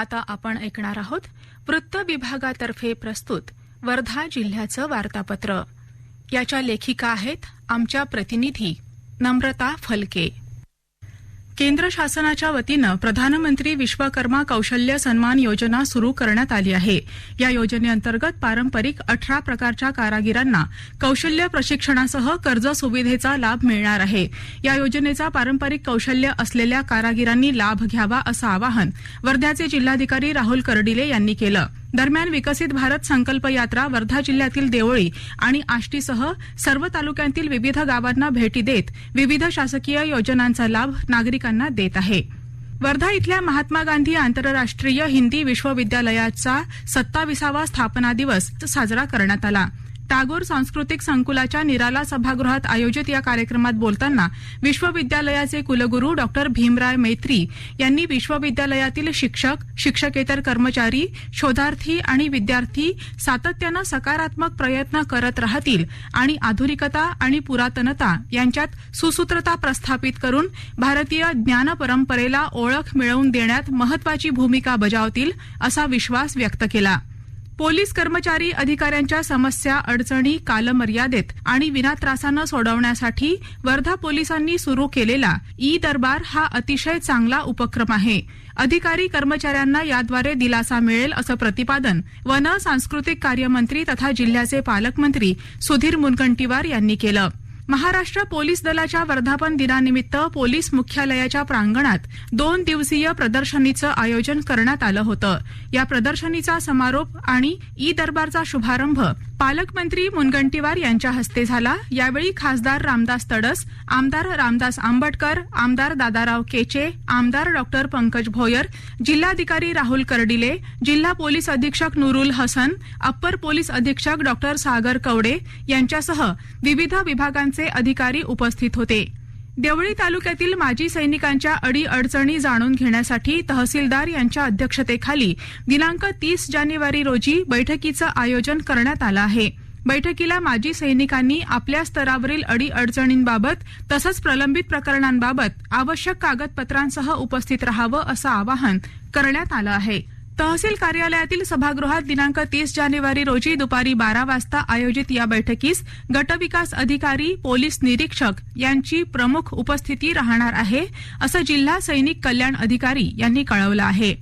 आता आपण ऐकणार आहोत वृत्त विभागातर्फे प्रस्तुत वर्धा जिल्ह्याचं वार्तापत्र. याच्या लेखिका आहेत आमच्या प्रतिनिधी नम्रता फलके. केंद्र शासनाच्या वतीनं प्रधानमंत्री विश्वकर्मा कौशल्य सन्मान योजना सुरू करण्यात आली आहे. या योजनेअंतर्गत पारंपरिक अठरा प्रकारच्या कारागिरांना कौशल्य प्रशिक्षणासह कर्ज सुविधेचा लाभ मिळणार आहे. या योजनेचा पारंपरिक कौशल्य असलेल्या कारागिरांनी लाभ घ्यावा असं आवाहन वर्ध्याचे जिल्हाधिकारी राहुल कर्डिले यांनी केलं. दरम्यान विकसित भारत संकल्प यात्रा वर्धा जिल्ह्यातील देवळी आणि आष्टीसह सर्व तालुक्यांतील विविध गावांना भेटी देत विविध शासकीय योजनांचा लाभ नागरिकांना देत आहे. वर्धा इथल्या महात्मा गांधी आंतरराष्ट्रीय हिंदी विश्वविद्यालयाचा सत्ताविसावा स्थापना दिवस साजरा करण्यात आला. टागोर सांस्कृतिक संकुलाच्या निराला सभागृहात आयोजित या कार्यक्रमात बोलताना विश्वविद्यालयाचे कुलगुरू डॉक्टर भीमराय मैत्री यांनी विश्वविद्यालयातील शिक्षक शिक्षकेतर कर्मचारी शोधार्थी आणि विद्यार्थी सातत्यानं सकारात्मक प्रयत्न करत राहतील आणि आधुनिकता आणि पुरातनता यांच्यात सुसूत्रता प्रस्थापित करून भारतीय ज्ञान परंपरेला ओळख मिळवून देण्यात महत्वाची भूमिका बजावतील असा विश्वास व्यक्त केला. पोलीस कर्मचारी अधिकाऱ्यांच्या समस्या अडचणी कालमर्यादेत आणि विनात्रासानं सोडवण्यासाठी वर्धा पोलिसांनी सुरू केलेला ई दरबार हा अतिशय चांगला उपक्रम आहे. अधिकारी कर्मचाऱ्यांना याद्वारे दिलासा मिळेल असं प्रतिपादन वन सांस्कृतिक कार्यमंत्री तथा जिल्ह्याचे पालकमंत्री सुधीर मुनगंटीवार यांनी केलं. महाराष्ट्र पोलीस दलाच्या वर्धापन दिनानिमित्त पोलीस मुख्यालयाच्या प्रांगणात दोन दिवसीय प्रदर्शनीचं आयोजन करण्यात आलं होतं. या प्रदर्शनीचा समारोप आणि ई दरबारचा शुभारंभ पालकमंत्री मुनगंटीवार यांच्या हस्ते झाला. यावेळी खासदार रामदास तडस आमदार रामदास आंबटकर आमदार दादाराव केचे आमदार डॉक्टर पंकज भोयर जिल्हाधिकारी राहुल कर्डिले जिल्हा पोलीस अधीक्षक नुरुल हसन अप्पर पोलीस अधीक्षक डॉक्टर सागर कवडे यांच्यासह विविध विभागांचे अधिकारी उपस्थित होते. देवळी तालुक्यातील माजी सैनिकांच्या अडी अडचणी जाणून घेण्यासाठी तहसीलदार यांच्या अध्यक्षतेखाली दिनांक तीस जानेवारी रोजी बैठकीचं आयोजन करण्यात आलं आहे. बैठकीला माजी सैनिकांनी आपल्या स्तरावरील अडी अडचणींबाबत तसंच प्रलंबित प्रकरणांबाबत आवश्यक कागदपत्रांसह उपस्थित राहावं असं आवाहन करण्यात आलं आहे. तहसील कार्यालयातील सभागृहात दिनांक तीस जानेवारी रोजी दुपारी बारा वाजता आयोजित या बैठकीस गटविकास अधिकारी पोलीस निरीक्षक यांची प्रमुख उपस्थिती राहणार आहे असं जिल्हा सैनिक कल्याण अधिकारी यांनी कळवलं आहे.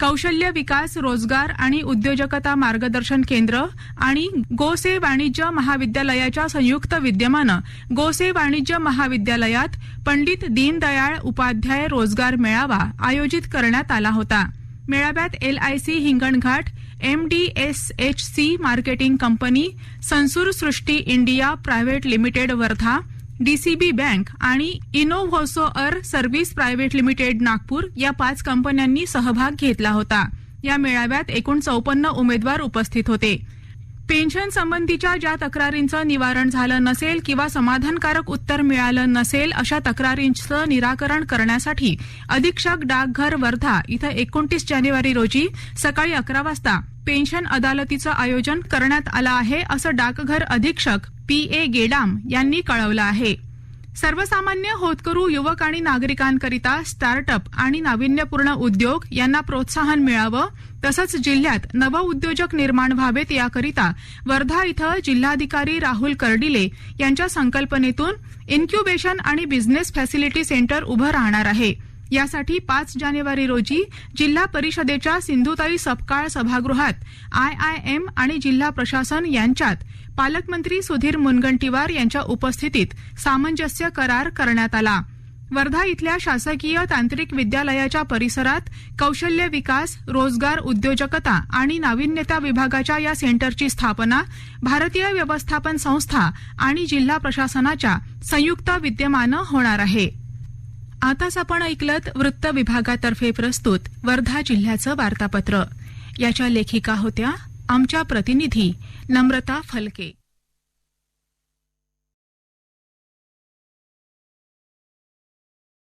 कौशल्य विकास रोजगार आणि उद्योजकता मार्गदर्शन केंद्र आणि गोसे वाणिज्य महाविद्यालयाच्या संयुक्त विद्यमानं गोसे वाणिज्य महाविद्यालयात पंडित दीनदयाळ उपाध्याय रोजगार मेळावा आयोजित करण्यात आला होता. मेळाव्यात LIC Hinganghat MDSHC marketing company संसूर Srushti India private limited Wardha DCB bank आणि इनोव्होसोअर सर्व्हिस प्रायव्हेट लिमिटेड नागपूर या पाच कंपन्यांनी सहभाग घेतला होता. या मेळाव्यात एकूण चौपन्न उमेदवार उपस्थित होते. पेन्शन संबंधीच्या ज्या तक्रारींचं निवारण झालं नसेल किंवा समाधानकारक उत्तर मिळालं नसेल अशा तक्रारींचं निराकरण करण्यासाठी अधीक्षक डाकघर वर्धा इथं एकोणतीस जानेवारी रोजी सकाळी अकरा वाजता पेन्शन अदालतीचं आयोजन करण्यात आलं आहे असं डाकघर अधीक्षक पी ए गेडाम यांनी कळवलं आहे. सर्वसामान्य होतकरू युवक आणि नागरिकांकरिता स्टार्टअप आणि नाविन्यपूर्ण उद्योग यांना प्रोत्साहन मिळावं तसंच जिल्ह्यात नवउद्योजक निर्माण व्हावेत याकरिता वर्धा इथं जिल्हाधिकारी राहुल कर्डिले यांच्या संकल्पनेतून इन्क्युबेशन आणि बिझनेस फॅसिलिटी सेंटर उभं राहणार आहे. यासाठी पाच जानेवारी रोजी जिल्हा परिषदेच्या सिंधुताई सपकाळ सभागृहात आयआयएम आणि जिल्हा प्रशासन यांच्यात पालकमंत्री सुधीर मुनगंटीवार यांच्या उपस्थितीत सामंजस्य करार करण्यात आला. वर्धा इथल्या शासकीय तांत्रिक विद्यालयाच्या परिसरात कौशल्य विकास रोजगार उद्योजकता आणि नाविन्यता विभागाच्या या सेंटरची स्थापना भारतीय व्यवस्थापन संस्था आणि जिल्हा प्रशासनाच्या संयुक्त विद्यमानं होणार आहे. आताच आपण ऐकलत वृत्त विभागातर्फे प्रस्तुत वर्धा जिल्ह्याचं वार्तापत्र. याच्या लेखिका होत्या आमच्या प्रतिनिधी नम्रता फलके.